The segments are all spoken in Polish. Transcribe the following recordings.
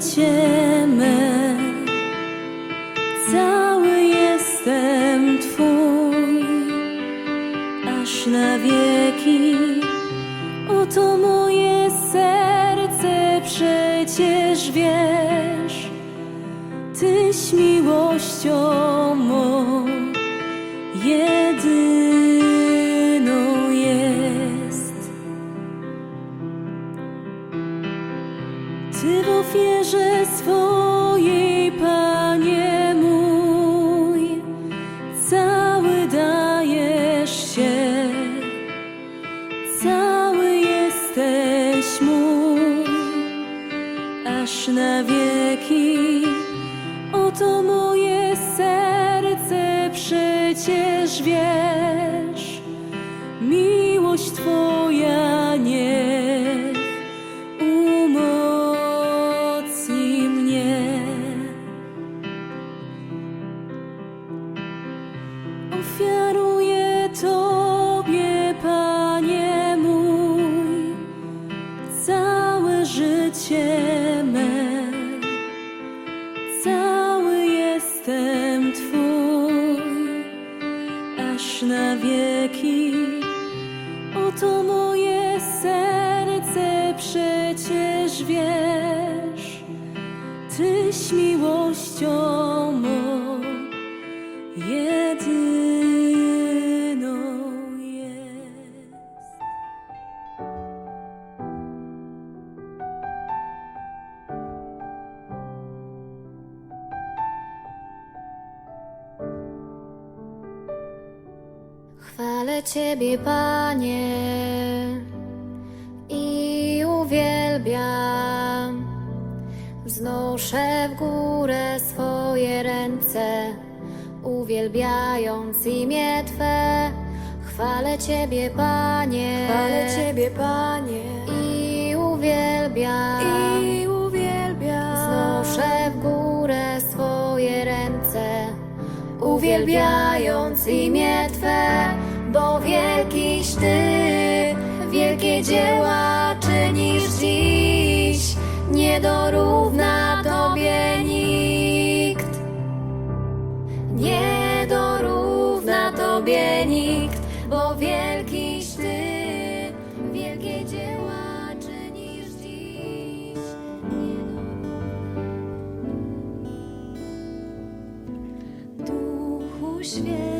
życie cały jestem Twój, aż na wieki. Oto moje serce przecież wiesz, Tyś miłością Ty w ofierze swojej, Panie mój, cały dajesz się, cały jesteś mój, aż na wieki. Oto moje serce przecież wiesz, miłość Twoja aż na wieki. Oto moje serce przecież wiesz, Tyś miłością mą jedyną Chwalę Ciebie, Panie, i uwielbiam. Wznoszę w górę swoje ręce, uwielbiając imię Twe. Chwalę Ciebie, Panie, Chwalę Ciebie, Panie, i uwielbiam. i uwielbiam. Wznoszę w górę swoje ręce, uwielbiając imię Ty, wielkie dzieła czynisz dziś, nie dorówna Tobie nikt. Nie dorówna Tobie nikt, bo wielkiś Ty, wielkie dzieła czynisz dziś. Nie Duchu Święty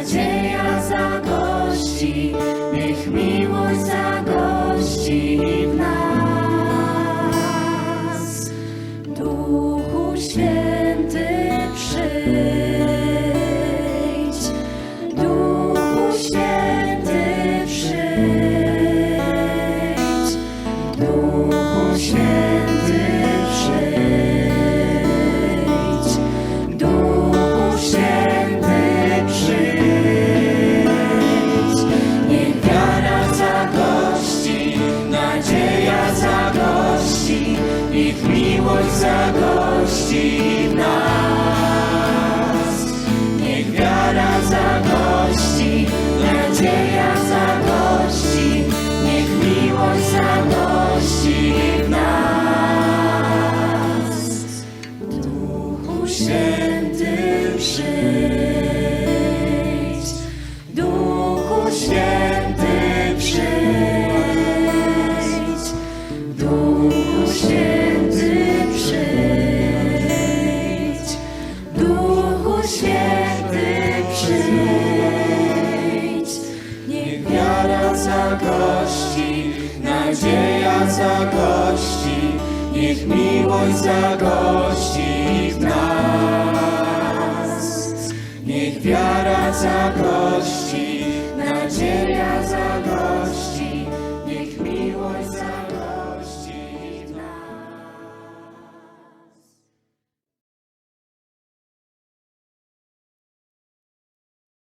nadzieja zagości, niech miłość zagości w nas. Duchu Święty przyjdź, Duchu Święty przyjdź, Duchu Przyjdź. Niech wiara zagości, nadzieja zagości, niech miłość zagości w nas. Niech wiara zagości, nadzieja